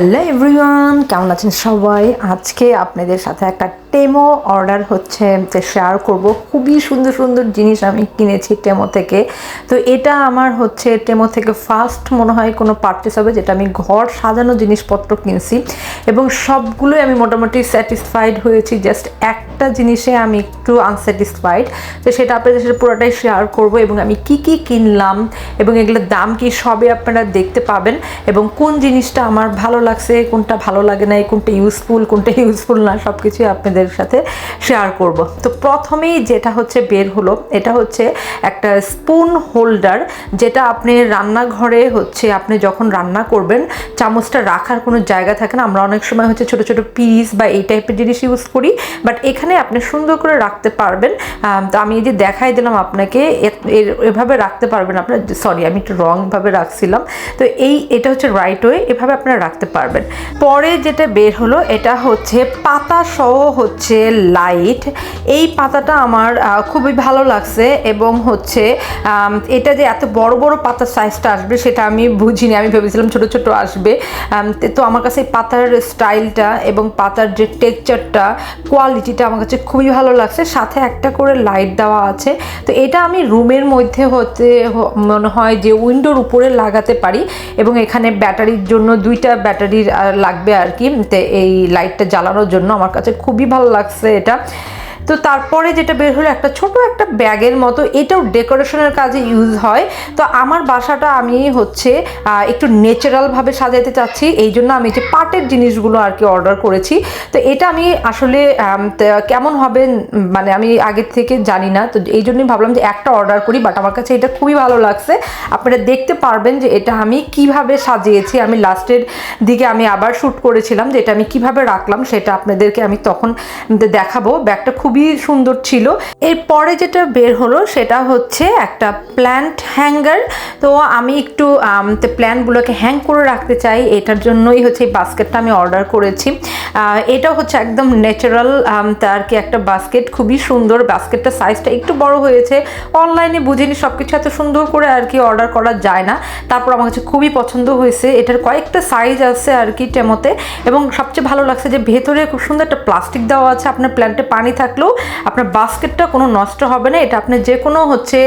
Hello everyone কেমন আছেন সবাই? আজকে আপনাদের সাথে একটা টেমো অর্ডার হচ্ছে শেয়ার করব। খুবই সুন্দর সুন্দর জিনিস আমি কিনেছি টেমো থেকে। তো এটা আমার হচ্ছে টেমো থেকে ফার্স্ট মনে হয় কোনো পারচেস হবে, যেটা আমি ঘর সাজানো জিনিসপত্র কিনছি। এবং সবগুলোই আমি মোটামুটি স্যাটিসফাইড হয়েছি জাস্ট একটা জিনিসে আমি একটু আনস্যাটিসফাইড তো সেটা আপনাদের সাথে পুরোটাই শেয়ার করব, এবং আমি কি কি কিনলাম, এবং এগুলোর দাম কি সবে আপনারা দেখতে পাবেন, এবং কোন জিনিসটা আমার ভালো লাগছে, কোনটা ভালো লাগে না কোনটা ইউজফুল কোনটা ইউজফুল না সব কিছুই আপনাদের সাথে শেয়ার করব। তো প্রথমেই যেটা হচ্ছে বের হলো, এটা হচ্ছে একটা স্পুন হোল্ডার যেটা আপনি রান্নাঘরে হচ্ছে আপনি যখন রান্না করবেন, চামচটা রাখার কোনো জায়গা থাকে না। আমরা অনেক সময় হচ্ছে ছোট ছোট পিস বা এই টাইপের জিনিস ইউজ করি বাট এখানে আপনি সুন্দর করে রাখতে পারবেন। তো আমি এই যে দেখাই দিলাম আপনাকে, এর- এভাবে রাখতে পারবেন আপনার। সরি আমি একটু রংভাবে রাখছিলাম। তো এই, এটা হচ্ছে রাইট ওয়ে এভাবে আপনারা রাখতে পারবেন। পরে যেটা বের হলো, এটা হচ্ছে পাতা সহ হচ্ছে লাইট এই পাতাটা আমার খুবই ভালো লাগছে এবং হচ্ছে এটা যে এত বড় বড় পাতার সাইজটা আসবে সেটা আমি বুঝিনি। আমি ভেবেছিলাম ছোট ছোট আসবে। তো আমার কাছে পাতার স্টাইলটা এবং পাতার যে টেক্সচারটা কোয়ালিটিটা আমার কাছে খুবই ভালো লাগছে। সাথে একটা করে লাইট দেওয়া আছে। তো এটা আমি রুমের মধ্যে হতে মনে হয় যে উইন্ডোর উপরে লাগাতে পারি এবং এখানে ব্যাটারির জন্য দুইটা ব্যাটারির লাগবে আর কি। এই লাইটটা জ্বালানোর জন্য আমার কাছে খুবই ভালো লাগছে এটা। তো তারপরে যেটা বের হলো একটা ছোট একটা ব্যাগের মতো, এটাও ডেকোরেশনের কাজে ইউজ হয়। তো আমার বাসাটা আমি হচ্ছে একটু ন্যাচারালভাবে সাজাতে চাচ্ছি, এই জন্য আমি যে পাটের জিনিসগুলো আর কি অর্ডার করেছি। তো এটা আমি আসলে কেমন হবে মানে আমি আগের থেকে জানি না। তো এই জন্যই ভাবলাম যে একটা অর্ডার করি বাট আমার কাছে এটা খুবই ভালো লাগছে। আপনারা দেখতে পারবেন যে এটা আমি কীভাবে সাজিয়েছি। আমি লাস্টের দিকে আমি আবার শ্যুট করেছিলাম যে এটা আমি কীভাবে রাখলাম, সেটা আপনাদেরকে আমি তখন দেখাবো। ব্যাগটা খুবই সুন্দর ছিল। এরপরে যেটা বের হলো সেটা হচ্ছে একটা প্ল্যান্ট হ্যাঙ্গার তো আমি একটু প্ল্যান্টগুলোকে হ্যাং করে রাখতে চাই। এটার জন্যই হচ্ছে এই বাস্কেটটা আমি অর্ডার করেছি। এটা হচ্ছে একদম ন্যাচারাল তার কি একটা বাস্কেট খুবই সুন্দর। বাস্কেটটা সাইজটা একটু বড় হয়েছে। অনলাইনে বুঝিনি সব কিছু এত সুন্দর করে আর কি অর্ডার করা যায় না। তারপর আমার কাছে খুবই পছন্দ হয়েছে। এটার কয়েকটা সাইজ আছে আর কি টেমোতে। এবং সবচেয়ে ভালো লাগছে যে ভেতরে খুব সুন্দর একটা প্লাস্টিক দেওয়া আছে। আপনার প্ল্যান্টে পানি থাকলেও আপনার বাস্কেটটা কোনো নষ্ট হবে না। এটা আপনি যে কোনো হচ্ছে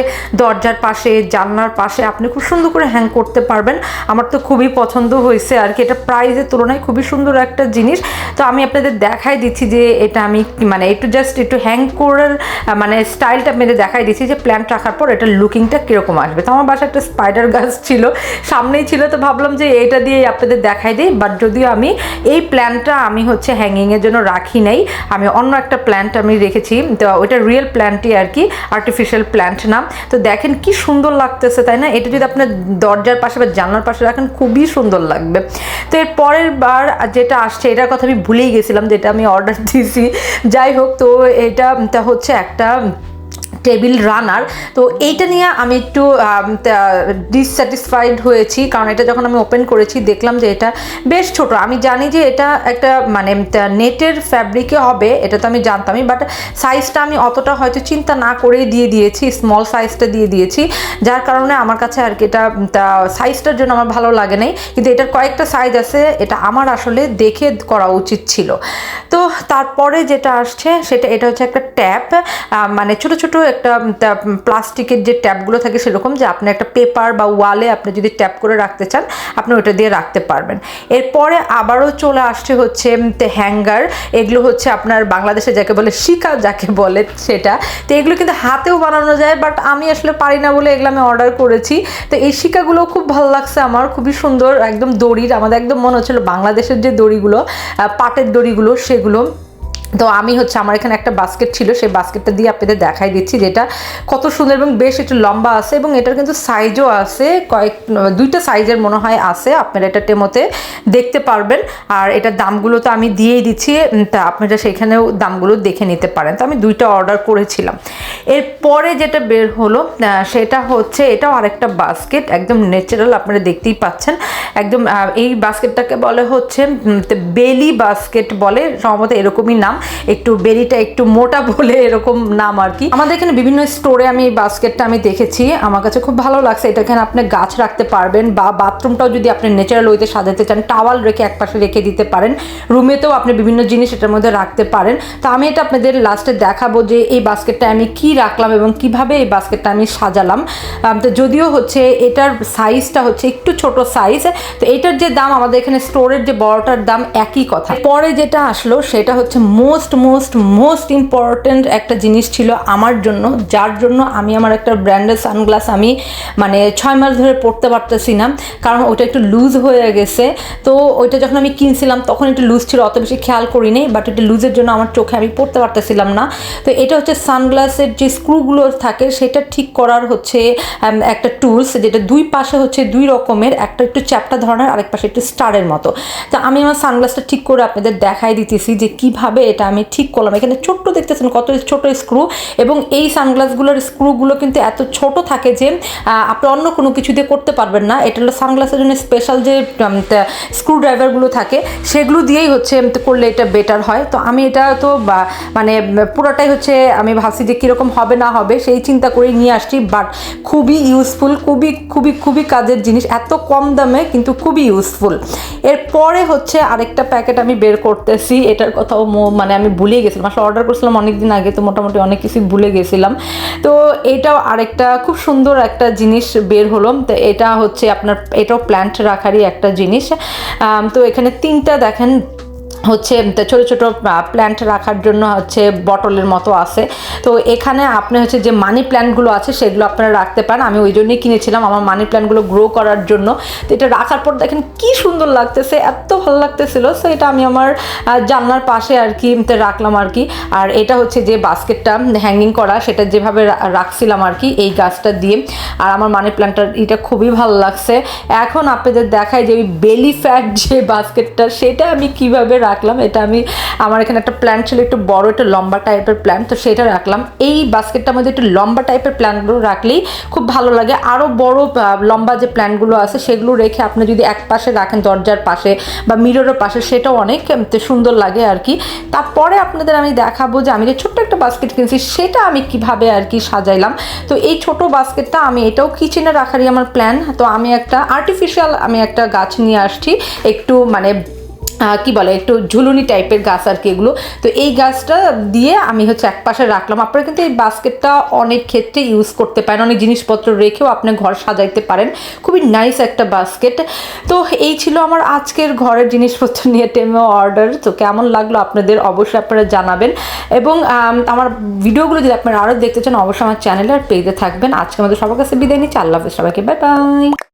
দরজার পাশে, জানলার পাশে আপনি খুব সুন্দর করে হ্যাং করতে পারবেন। আমার তো খুবই পছন্দ হয়েছে আর কি। এটা প্রাইজের তুলনায় খুবই সুন্দর একটা জিনিস। তো আমি আপনাদের দেখাই দিচ্ছি যে এটা আমি মানে একটু জাস্ট একটু হ্যাং করার মানে স্টাইলটা আপনাদের দেখাই দিচ্ছি যে প্ল্যান্ট রাখার পর এটা লুকিংটা কীরকম আসবে। তো আমার বাসায় একটা স্পাইডার গাছ ছিল, সামনেই ছিল। তো ভাবলাম যে এটা দিয়ে আপনাদের দেখাই দিই। বাট যদিও আমি এই প্ল্যান্টটা আমি হচ্ছে হ্যাঙ্গিংয়ের জন্য রাখি নাই। আমি অন্য একটা প্ল্যান্ট আমি রেখেছি। তো ওইটা রিয়েল প্ল্যান্টই আর কি আর্টিফিশিয়াল প্ল্যান্ট না তো দেখেন কি সুন্দর লাগতেছে, তাই না? এটা যদি আপনার দরজার পাশে বা জানলার পাশে রাখেন, খুবই সুন্দর লাগবে। তো এর পরের বার যেটা আসছে, এটার কথা আমি ভুলেই গেছিলাম, যেটা আমি অর্ডার দিয়েছি। যাই হোক, তো এটা হচ্ছে একটা টেবিল রানার তো এইটা নিয়ে আমি একটু ডিসস্যাটিসফাইড হয়েছি। কারণ এটা যখন আমি ওপেন করেছি, দেখলাম যে এটা বেশ ছোট। আমি জানি যে এটা একটা মানে নেটের ফ্যাব্রিকে হবে, এটা তো আমি জানতামই। বাট সাইজটা আমি অতটা হয়তো চিন্তা না করেই দিয়ে দিয়েছি স্মল সাইজটা দিয়ে দিয়েছি। যার কারণে আমার কাছে আর কি এটা সাইজটার জন্য আমার ভালো লাগে নাই। কিন্তু এটার কয়েকটা সাইজ আছে, এটা আমার আসলে দেখে করা উচিত ছিল। তো তারপরে যেটা আসছে, সেটা, এটা হচ্ছে একটা ট্যাপ মানে ছোট ছোট একটা প্লাস্টিকের যে ট্যাপগুলো থাকে সেরকম, যে আপনি একটা পেপার বা ওয়ালে আপনি যদি ট্যাপ করে রাখতে চান, আপনি ওটা দিয়ে রাখতে পারবেন। এরপরে আবারও চলে আসছে হচ্ছে হ্যাঙ্গার, এগুলো হচ্ছে আপনার বাংলাদেশে যাকে বলে শিকা, যাকে বলে সেটা। তো এগুলো কিন্তু হাতেও বানানো যায়, বাট আমি আসলে পারি না বলে এগুলো আমি অর্ডার করেছি। তো এই শিকাগুলো খুব ভালো লাগছে আমার, খুবই সুন্দর, একদম দড়ির, আমাদের একদম মনে হচ্ছিল বাংলাদেশের যে দড়িগুলো পাটের দড়িগুলো, সেগুলো তো আমি হচ্ছে, আমার এখানে একটা বাস্কেট ছিল, সেই বাস্কেটটা দিয়ে আপনাদের দেখাই দিচ্ছি যেটা কত সুন্দর এবং বেশ একটু লম্বা আছে এবং এটার কিন্তু সাইজও আছে, কয়েক, দুইটা সাইজের মনে হয় আছে, আপনারা এটা টেমোতে দেখতে পারবেন। আর এটার দামগুলো তো আমি দিয়েই দিচ্ছি তা আপনারা সেখানেও দামগুলো দেখে নিতে পারেন। তো আমি দুইটা অর্ডার করেছিলাম। এরপরে যেটা বের হলো সেটা হচ্ছে, এটাও আরেকটা বাস্কেট একদম ন্যাচারাল আপনারা দেখতেই পাচ্ছেন। একদম এই বাস্কেটটাকে বলে হচ্ছে বেলি বাস্কেট বলে, সম্ভবত এরকমই নাম। একটু বেরিটা একটু মোটা বলে এরকম নাম আর কি। আমাদের এখানে বিভিন্ন স্টোরে আমি এই বাস্কেটটা আমি দেখেছি, আমার কাছে খুব ভালো লাগছে। এটা এখানে আপনি গাছ রাখতে পারবেন বা বাথরুমটাও যদি আপনি ন্যাচারাল ওয়েতে সাজাতে চান টাওয়াল রেখে একপাশে রেখে দিতে পারেন। রুমেতেও আপনি বিভিন্ন জিনিস এটার মধ্যে রাখতে পারেন। তো আমি এটা আপনাদের লাস্টে দেখাবো যে এই বাস্কেটটা আমি কি রাখলাম এবং কীভাবে এই বাস্কেটটা আমি সাজালাম। তো যদিও হচ্ছে এটার সাইজটা হচ্ছে একটু ছোট সাইজ তো এটার যে দাম আমাদের এখানে স্টোরের যে বড়টার দাম একই কথা। পরে যেটা আসলো, সেটা হচ্ছে most most most most important একটা জিনিস ছিল আমার জন্য, যার জন্য আমি আমার একটা ব্র্যান্ডের সানগ্লাস আমি মানে ছয় মাস ধরে পড়তে পারতেছি না, কারণ ওটা একটু লুজ হয়ে গেছে। তো ওইটা যখন আমি কিনছিলাম, তখন একটু লুজ ছিল, অত বেশি খেয়াল করিনি বাট এটা লুজের জন্য আমার চোখে আমি পড়তে পারতেছিলাম না। তো এটা হচ্ছে সানগ্লাসের যে স্ক্রুগুলো থাকে, সেটা ঠিক করার হচ্ছে একটা টুলস যেটা দুই পাশে হচ্ছে দুই রকমের, একটা একটু চ্যাপটা ধরনের আরেক পাশে একটু স্টারের মতো। তো আমি আমার সানগ্লাসটা ঠিক করে আপনাদের দেখাই দিতেছি যে কীভাবে এটা আমি ঠিক করলাম। এখানে ছোট্ট দেখতেছেন কত ছোট স্ক্রু এবং এই সানগ্লাসগুলোর স্ক্রুগুলো কিন্তু এত ছোট থাকে যে আপনি অন্য কোনো কিছু দিয়ে করতে পারবেন না। এটা হলো সানগ্লাসের জন্য স্পেশাল যে স্ক্রু ড্রাইভারগুলো থাকে, সেগুলো দিয়েই হচ্ছে করলে এটা বেটার হয়। তো আমি এটা তো মানে পুরোটাই হচ্ছে আমি ভাবছি যে কীরকম হবে না হবে সেই চিন্তা করে নিয়ে আসছি। বাট খুবই ইউজফুল খুবই খুবই খুবই কাজের জিনিস। এত কম দামে কিন্তু খুবই ইউজফুল এরপরে হচ্ছে আরেকটা প্যাকেট আমি বের করতেছি। এটার কথাও মানে আমি ভুলে গেছিলাম। আসলে অর্ডার করছিলাম অনেকদিন আগে, তো মোটামুটি অনেক কিছু ভুলে গেছিলাম। তো এটাও আরেকটা খুব সুন্দর একটা জিনিস বের হলো। তো এটা হচ্ছে আপনার, এটাও প্ল্যান্ট রাখারই একটা জিনিস। তো এখানে তিনটা দেখেন হচ্ছে ছোট ছোট প্ল্যান্ট রাখার জন্য হচ্ছে বটলের মতো আছে। তো এখানে আপনি হচ্ছে যে মানি প্ল্যান্টগুলো আছে, সেগুলো আপনারা রাখতে পারেন। আমি ওই জন্যই কিনেছিলাম আমার মানি প্ল্যান্টগুলো গ্রো করার জন্য। তো এটা রাখার পর দেখেন কি সুন্দর লাগতেছে, এত ভালো লাগতেছিল। সো এটা আমি আমার জানলার পাশে আর কি রাখলাম আর কি। আর এটা হচ্ছে যে বাস্কেটটা হ্যাঙ্গিং করা, সেটা যেভাবে রাখছিলাম আর কি, এই গাছটা দিয়ে। আর আমার মানি প্ল্যান্টটার এটা খুবই ভালো লাগছে। এখন আপনাদের দেখায় যে ওই বেলি ফ্যাট যে বাস্কেটটা সেটা আমি কীভাবে রাখলাম। এটা আমি, আমার এখানে একটা প্ল্যান্ট ছিল একটু বড়, একটা লম্বা টাইপের প্ল্যান্ট তো সেটা রাখলাম। এই বাস্কেটটার মধ্যে একটু লম্বা টাইপের প্ল্যান্টগুলো রাখলেই খুব ভালো লাগে। আরও বড় লম্বা যে প্ল্যান্টগুলো আছে, সেগুলো রেখে আপনি যদি এক পাশে রাখেন, দরজার পাশে বা মিররের পাশে, সেটাও অনেক সুন্দর লাগে আর কি। তারপরে আপনাদের আমি দেখাবো যে আমি যে ছোট্ট একটা বাস্কেট কিনছি, সেটা আমি কীভাবে আর কি সাজাইলাম। তো এই ছোট বাস্কেটটা আমি এটাও কিচেনে রাখারই আমার প্ল্যান তো আমি একটা আর্টিফিশিয়াল আমি একটা গাছ নিয়ে আসছি। একটু মানে কি বলে, একটু ঝুলুনি টাইপের গাছ আর কি এগুলো। তো এই গাছটা দিয়ে আমি হচ্ছে এক পাশে রাখলাম। আপনারা কিন্তু এই বাস্কেটটা অনেক ক্ষেত্রে ইউজ করতে পারেন। অনেক জিনিসপত্র রেখেও আপনি ঘর সাজাইতে পারেন। খুবই নাইস একটা বাস্কেট তো এই ছিল আমার আজকের ঘরের জিনিসপত্র নিয়ে টেমে অর্ডার তো কেমন লাগল আপনাদের অবশ্যই আপনারা জানাবেন। এবং আমার ভিডিওগুলো যদি আপনারা আরও দেখতে চান, অবশ্যই আমার চ্যানেলে আর পেজে থাকবেন। আজকে আমাদের সবার কাছে বিদায় নিচ্ছি। আল্লাহ হাফেজ সবাইকে। Bye bye